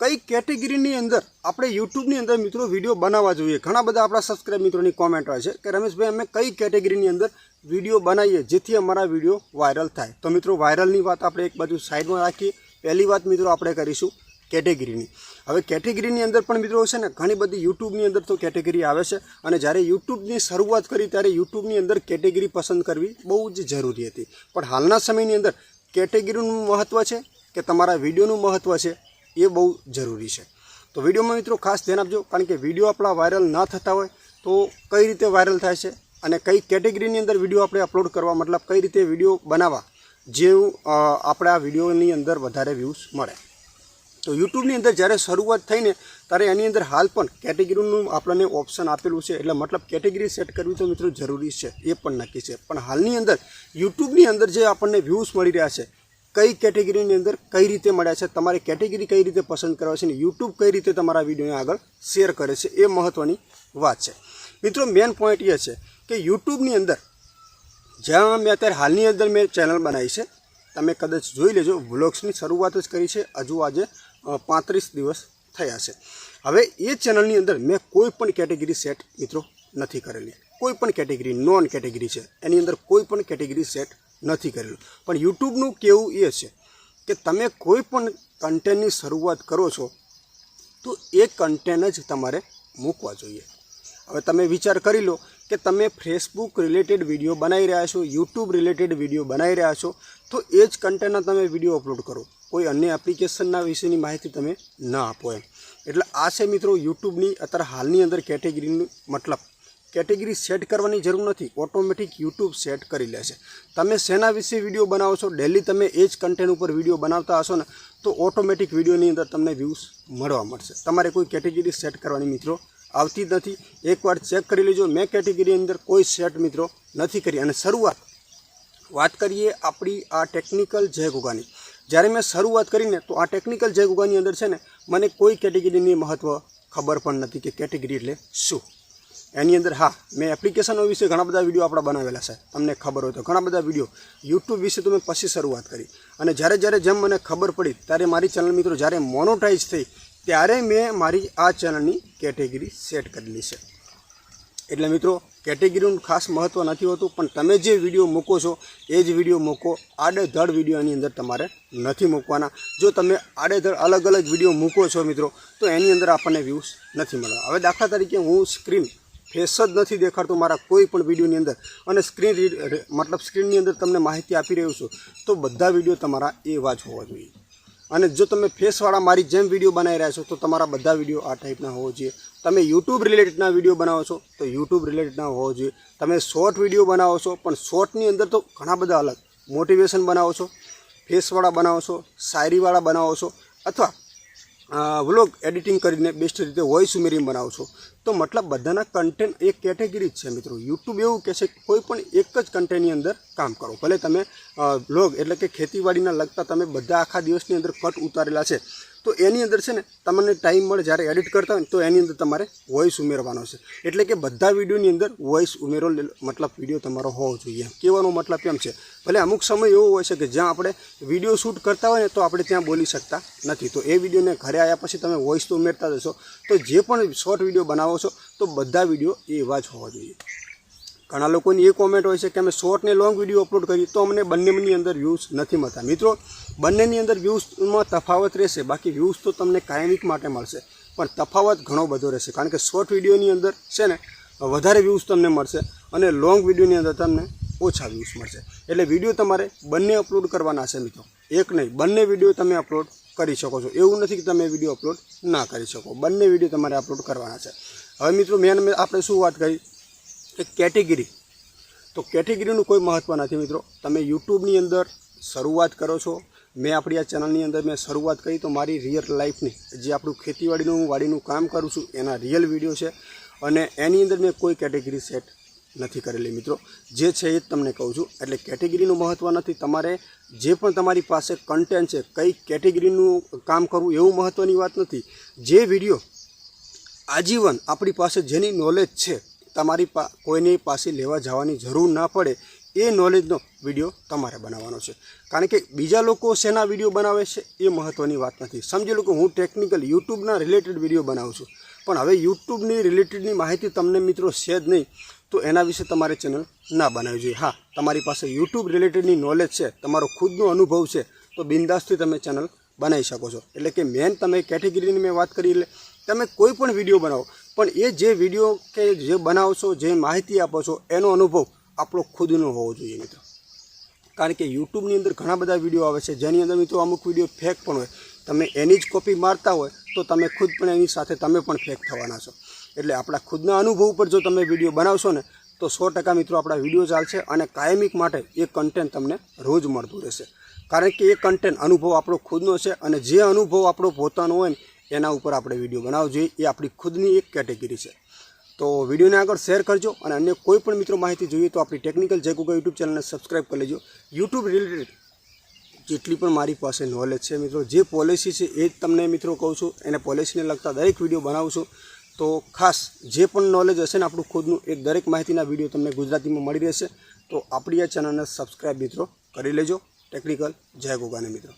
કઈ કેટેગરીની અંદર આપણે યુટ્યુબની અંદર મિત્રો વીડિયો બનાવવા જોઈએ? ઘણા બધા આપણા સબસ્ક્રાઇબ મિત્રોની કોમેન્ટ હોય છે કે રમેશભાઈ, અમે કઈ કેટેગરીની અંદર વીડિયો બનાવીએ જેથી અમારા વીડિયો વાયરલ થાય? તો મિત્રો વાયરલની વાત આપણે એક બાજુ સાઈડમાં રાખીએ. પહેલી વાત મિત્રો આપણે કરીશું કેટેગરીની. હવે કેટેગરીની અંદર પણ મિત્રો છે ને, ઘણી બધી યુટ્યુબની અંદર તો કેટેગરી આવે છે અને જ્યારે યુટ્યુબની શરૂઆત કરી ત્યારે યુટ્યુબની અંદર કેટેગરી પસંદ કરવી બહુ જ જરૂરી હતી. પણ હાલના સમયની અંદર કેટેગરીનું મહત્ત્વ છે કે તમારા વિડીયોનું મહત્ત્વ છે? એ બહુ જરૂરી છે. તો વિડીયોમાં મિત્રો ખાસ ધ્યાન આપજો, કારણ કે વીડિયો આપણા વાયરલ ન થતા હોય તો કઈ રીતે વાયરલ થાય છે અને કઈ કેટેગરીની અંદર વીડિયો આપણે અપલોડ કરવા, મતલબ કઈ રીતે વીડિયો બનાવવા, જેવું આપણે આ વિડીયોની અંદર વધારે વ્યૂઝ મળે. તો યુટ્યુબની અંદર જ્યારે શરૂઆત થઈને ત્યારે એની અંદર હાલ પણ કેટેગરીનું આપણને ઓપ્શન આપેલું છે, એટલે મતલબ કેટેગરી સેટ કરવી તો મિત્રો જરૂરી છે, એ પણ નક્કી છે. પણ હાલની અંદર યુટ્યુબની અંદર જે આપણને વ્યૂઝ મળી રહ્યા છે કઈ કેટેગરીની અંદર કઈ રીતે મળ્યા છે, તમારે કેટેગરી કઈ રીતે પસંદ કરવા છે અને યુટ્યુબ કઈ રીતે તમારા વિડીયોને આગળ શેર કરે છે એ મહત્ત્વની વાત છે. મિત્રો મેન પોઈન્ટ એ છે કે યુટ્યુબની અંદર જ્યાં મેં અત્યારે હાલની અંદર મેં ચેનલ બનાવી છે, તમે કદાચ જોઈ લેજો વ્લોગ્સની શરૂઆત જ કરી છે, હજુ આજે પાંત્રીસ દિવસ થયા છે. હવે એ ચેનલની અંદર મેં કોઈ પણ કેટેગરી સેટ મિત્રો નથી કરેલી. કોઈ પણ કેટેગરી નોન કેટેગરી છે, એની અંદર કોઈ પણ કેટેગરી સેટ નથી કરેલું. પણ યુટ્યુબનું કેવું એ છે કે તમે કોઈ પણ કન્ટેન્ટની શરૂઆત કરો છો, તો એ કન્ટેન્ટ જ તમારે મૂકવા જોઈએ. હવે તમે વિચાર કરી લો કે તમે ફેસબુક રિલેટેડ વીડિયો બનાવી રહ્યા છો યુટ્યુબ રિલેટેડ વીડિયો બનાવી રહ્યા છો, તો એ જ કન્ટેન્ટના તમે વીડિયો અપલોડ કરો. કોઈ અન્ય એપ્લિકેશનના વિશેની માહિતી તમે ન આપો એમ. એટલે આ છે મિત્રો યુટ્યુબની અત્યારે હાલની અંદર કેટેગરીનું મતલબ. કેટેગરી સેટ કરવાની જરૂર નથી, ઓટોમેટિક યુટ્યુબ સેટ કરી લેશે. તમે શેના વિશે વીડિયો બનાવો છો ડેલી તમે એ જ કન્ટેન્ટ ઉપર વીડિયો બનાવતા હશો ને, તો ઓટોમેટિક વિડીયોની અંદર તમને વ્યૂઝ મળવા મળશે. તમારે કોઈ કેટેગરી સેટ કરવાની મિત્રો આવતી નથી. એકવાર ચેક કરી લેજો. મેં કેટેગરીની અંદર કોઈ સેટ મિત્રો નથી કરી. અને શરૂઆત, વાત કરીએ આપણી આ ટેકનિકલ જય ગુગાની જ્યારે મેં શરૂઆત કરીને, તો આ ટેકનિકલ જય ગુગાની અંદર છે ને, મને કોઈ કેટેગરીની મહત્ત્વ ખબર પણ નથી કે કેટેગરી એટલે શું. એની અંદર હા, મેં એપ્લિકેશનો વિશે ઘણા બધા વીડિયો આપણા બનાવેલા છે, તમને ખબર હોય તો. ઘણા બધા વીડિયો યુટ્યુબ વિશે તો મેં પછી શરૂઆત કરી. અને જ્યારે જ્યારે જેમ મને ખબર પડી, ત્યારે મારી ચેનલ મિત્રો જ્યારે મોનોટાઈઝ થઈ, ત્યારે મેં મારી આ ચેનલની કેટેગરી સેટ કરેલી છે. એટલે મિત્રો કેટેગરીનું ખાસ મહત્ત્વ નથી હોતું, પણ તમે જે વીડિયો મૂકો છો, એ જ વીડિયો મૂકો. આડેધડ વિડીયોની અંદર તમારે નથી મૂકવાના. જો તમે આડેધડ અલગ અલગ વીડિયો મૂકો છો મિત્રો, તો એની અંદર આપણને વ્યૂઝ નથી મળવા. હવે દાખલા તરીકે હું સ્ક્રીન ફેસ જ નથી દેખાડતો મારા કોઈ પણ વિડીયોની અંદર. અને સ્ક્રીન રીડ મતલબ સ્ક્રીનની અંદર તમને માહિતી આપી રહ્યો છું, તો બધા વીડિયો તમારા એવા જ હોવા જોઈએ. અને જો તમે ફેસવાળા મારી જેમ વીડિયો બનાવી રહ્યા છો, તો તમારા બધા વીડિયો આ ટાઈપના હોવો જોઈએ. તમે યુટ્યુબ રિલેટેડના વીડિયો બનાવો છો, તો યુટ્યુબ રિલેટેડના હોવો જોઈએ. તમે શોર્ટ વીડિયો બનાવો છો, પણ શોર્ટની અંદર તો ઘણા બધા અલગ. મોટિવેશન બનાવો છો, ફેસવાળા બનાવો છો, શાયરીવાળા બનાવો છો, અથવા વ્લોગ એડિટિંગ કરીને બેસ્ટ રીતે વોઇસ ઉમેરીને બનાવો છો. તો મતલબ બધાના કન્ટેન્ટ એક કેટેગરી જ છે મિત્રો. યુટ્યુબ એવું કહે છે કે કોઈ પણ એક જ કન્ટેન્ટની અંદર કામ કરો. ભલે તમે વ્લોગ એટલે કે ખેતીવાડીના લગતા તમે બધા આખા દિવસની અંદર કટ ઉતારેલા છે. તો એની અંદર છે ને તમને ટાઈમ મળે જ્યારે એડિટ કરતા હોય તો એની અંદર તમારે વોઇસ ઉમેરવાનો છે. એટલે કે બધા વિડીયોની અંદર વોઇસ ઉમેરો મતલબ વીડિયો તમારો હોવો જોઈએ. કહેવાનો મતલબ એમ છે. ભલે અમુક સમય એવો હોય છે કે જ્યાં આપણે વીડિયો શૂટ કરતા હોય ને તો આપણે ત્યાં બોલી શકતા નથી. તો એ વિડીયોને ઘરે આવ્યા પછી તમે વોઇસ તો ઉમેરતા જશો તો જે પણ શોર્ટ વીડિયો બનાવો છો તો બધા વીડિયો એવા જ હોવા જોઈએ. ઘણા લોકોની એ કોમેન્ટ હોય છે કે અમે શોર્ટ ને લોંગ વીડિયો અપલોડ કરીએ તો અમને બંનેની અંદર વ્યૂઝ નથી મળતા. મિત્રો, બંનેની અંદર વ્યૂઝમાં તફાવત રહેશે, બાકી વ્યૂઝ તો તમને કાયમિક માટે મળશે, પણ તફાવત ઘણો બધો રહેશે, કારણ કે શોર્ટ વિડીયોની અંદર છે ને, વધારે વ્યૂઝ તમને મળશે અને લોંગ વિડીયોની અંદર તમને ઓછા વ્યૂઝ મળશે. એટલે વીડિયો તમારે બંને અપલોડ કરવાના છે મિત્રો. એક નહીં, બંને વીડિયો તમે અપલોડ કરી શકો છો. એવું નથી કે તમે વીડિયો અપલોડ ના કરી શકો. બંને વીડિયો તમારે અપલોડ કરવાના છે. હવે મિત્રો મેન આપણે શું વાત કરી? કે કેટેગરી. તો કેટેગરીનું કોઈ મહત્ત્વ નથી મિત્રો. તમે યુટ્યુબની અંદર શરૂઆત કરો છો. મેં આપણી આ ચેનલની અંદર મેં શરૂઆત કરી, તો મારી રિયલ લાઈફની જે આપણું ખેતીવાડીનું હું વાડીનું કામ કરું છું, એના રિયલ વીડિયો છે. અને એની અંદર મેં કોઈ કેટેગરી સેટ નથી કરેલી મિત્રો. જે છે એ જ તમને કહું છું. એટલે કેટેગરીનું મહત્ત્વ નથી. તમારે જે પણ તમારી પાસે કન્ટેન્ટ છે, કઈ કેટેગરીનું કામ કરવું એવું મહત્ત્વની વાત નથી. જે વીડિયો આજીવન આપણી પાસે જેની નોલેજ છે તમારી પા, કોઈની પાસે લેવા જવાની જરૂર ના પડે એ નોલેજનો વીડિયો તમારે બનાવવાનો છે. કારણ કે બીજા લોકો શેના વીડિયો બનાવે છે એ મહત્ત્વની વાત નથી. સમજી લો કે હું ટેકનિકલ યુટ્યુબના રિલેટેડ વીડિયો બનાવું છું. પણ હવે યુટ્યુબની રિલેટેડની માહિતી તમને મિત્રો છે જ નહીં, તો એના વિશે તમારે ચેનલ ના બનાવવી જોઈએ. હા, તમારી પાસે યુટ્યુબ રિલેટેડની નોલેજ છે, તમારો ખુદનો અનુભવ છે, તો બિંદાસથી તમે ચેનલ બનાવી શકો છો. એટલે કે મેન તમે કેટેગરીની મેં વાત કરી, એટલે તમે કોઈ પણ વીડિયો બનાવો. પણ એ જે વીડિયો કે જે બનાવો છો જે માહિતી આપો છો, એનો અનુભવ આપણો ખુદનો હોવો જોઈએ મિત્રો. કારણ કે યુટ્યુબની અંદર ઘણા બધા વીડિયો આવે છે. જેની અંદર મિત્રો અમુક વીડિયો ફેક પણ હોય. તમે એની જ કોપી મારતા હોય, તો તમે ખુદ પણ એની સાથે તમે પણ ફેક થવાના છો. એટલે આપણા ખુદના અનુભવ ઉપર જો તમે વીડિયો બનાવશો ને, તો સો ટકા મિત્રો આપણા વીડિયો ચાલશે અને કાયમિક માટે એ કન્ટેન્ટ તમને રોજ મળતું રહેશે. કારણ કે એ કન્ટેન્ટ અનુભવ આપણો ખુદનો છે અને જે અનુભવ આપણો પોતાનો હોય ને, એના ઉપર આપણે વીડિયો બનાવવો જોઈએ. એ આપણી ખુદની એક કેટેગરી છે. તો વિડીયોને આગળ શેર કરજો અને અન્ય કોઈ પણ મિત્રો માહિતી જોઈએ તો આપણી ટેકનિકલ જય ગૂગલ યુટ્યુબ ચેનલને સબસ્ક્રાઈબ કરી લેજો. યુટ્યુબ રિલેટેડ જેટલી પણ મારી પાસે નોલેજ છે મિત્રો, જે પોલિસી છે એ જ તમને મિત્રો કહું છું. એને પોલિસીને લગતા દરેક વીડિયો બનાવું છું. તો ખાસ જે પણ નોલેજ હશે ને આપણું ખુદનું, એ દરેક માહિતીના વીડિયો તમને ગુજરાતીમાં મળી રહેશે. તો આપણી આ ચેનલને સબસ્ક્રાઈબ મિત્રો કરી લેજો. ટેકનિકલ જય ગોગાને મિત્રો.